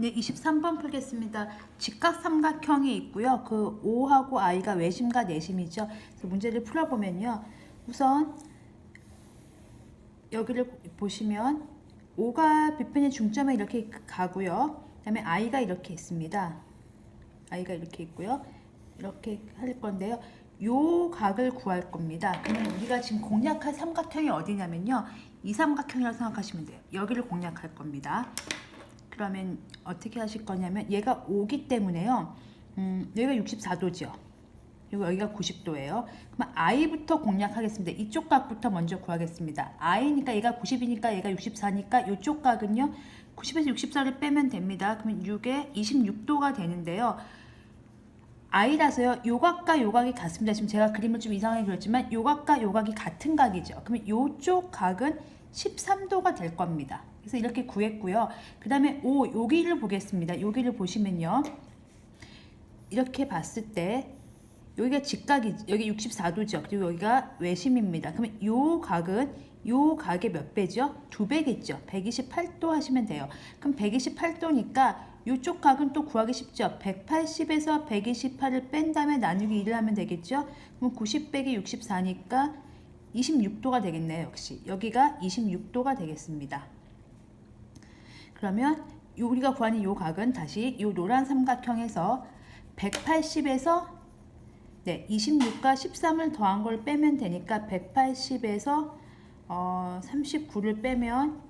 네, 23번 풀겠습니다. 직각 삼각형이 있고요. 그 O하고 I가 외심과 내심이죠. 그래서 문제를 풀어보면요. 우선 여기를 보시면 O가 비편의 중점에 이렇게 가고요. 그 다음에 I가 이렇게 있습니다. I가 이렇게 있고요. 이렇게 할 건데요. 요 각을 구할 겁니다. 그러면 우리가 지금 공략할 삼각형이 어디냐면요. 이 삼각형이라고 생각하시면 돼요. 여기를 공략할 겁니다. 그러면 어떻게 하실 거냐면 얘가 5기 때문에요. 음, 여기가 64도죠. 그리고 여기가 90도예요. 그럼 i부터 공략하겠습니다. 이쪽 각부터 먼저 구하겠습니다. i니까 얘가 90이니까 얘가 64니까 이쪽 각은요. 90에서 64를 빼면 됩니다. 그러면 6에 26도가 되는데요. i라서요. 요각과 요각이 같습니다. 지금 제가 그림을 좀 이상하게 그렸지만 요각과 요각이 같은 각이죠. 그러면 요쪽 각은 13도가 될 겁니다. 그래서 이렇게 구했고요. 그 다음에 5 여기를 보겠습니다. 여기를 보시면요. 이렇게 봤을 때 여기가 직각이 여기 64도죠. 그리고 여기가 외심입니다. 그러면 요 각은 요 각의 몇 배죠? 두 배겠죠. 128도 하시면 돼요. 그럼 128도니까 요쪽 각은 또 구하기 쉽죠. 180에서 128을 뺀 다음에 나누기 1을 하면 되겠죠. 그럼 90 빼기 64니까 26도가 되겠네요. 역시 여기가 26도가 되겠습니다. 그러면 요 우리가 구하는 요 각은 다시 요 노란 삼각형에서 180에서 네, 26과 13을 더한 걸 빼면 되니까 180에서 어, 39를 빼면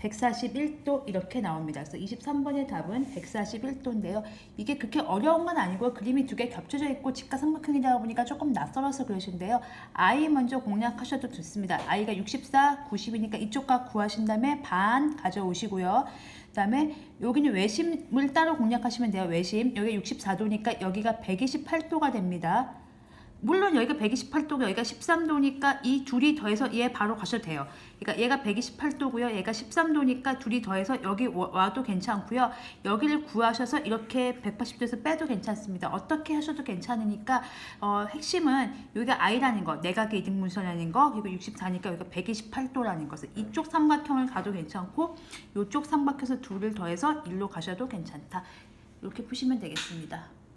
141도 이렇게 나옵니다. 그래서 23번의 답은 141도인데요. 이게 그렇게 어려운 건 아니고 그림이 두 개 겹쳐져 있고 직각 삼각형이다 보니까 조금 낯설어서 그러신데요. i 먼저 공략하셔도 좋습니다. i가 64, 90이니까 이쪽 각 구하신 다음에 반 가져오시고요. 그 다음에 여기는 외심을 따로 공략하시면 돼요. 외심 여기 64도니까 여기가 128도가 됩니다. 물론 여기가 128도고 여기가 13도니까 이 둘이 더해서 얘 바로 가셔도 돼요. 그러니까 얘가 128도고요. 얘가 13도니까 둘이 더해서 여기 와도 괜찮고요. 여기를 구하셔서 이렇게 180도에서 빼도 괜찮습니다. 어떻게 하셔도 괜찮으니까 어, 핵심은 여기가 i라는 거, 내각의 이등분선이라는 거, 그리고 64니까 여기가 128도라는 것을 이쪽 삼각형을 가도 괜찮고 이쪽 삼각형에서 둘을 더해서 1로 가셔도 괜찮다. 이렇게 푸시면 되겠습니다.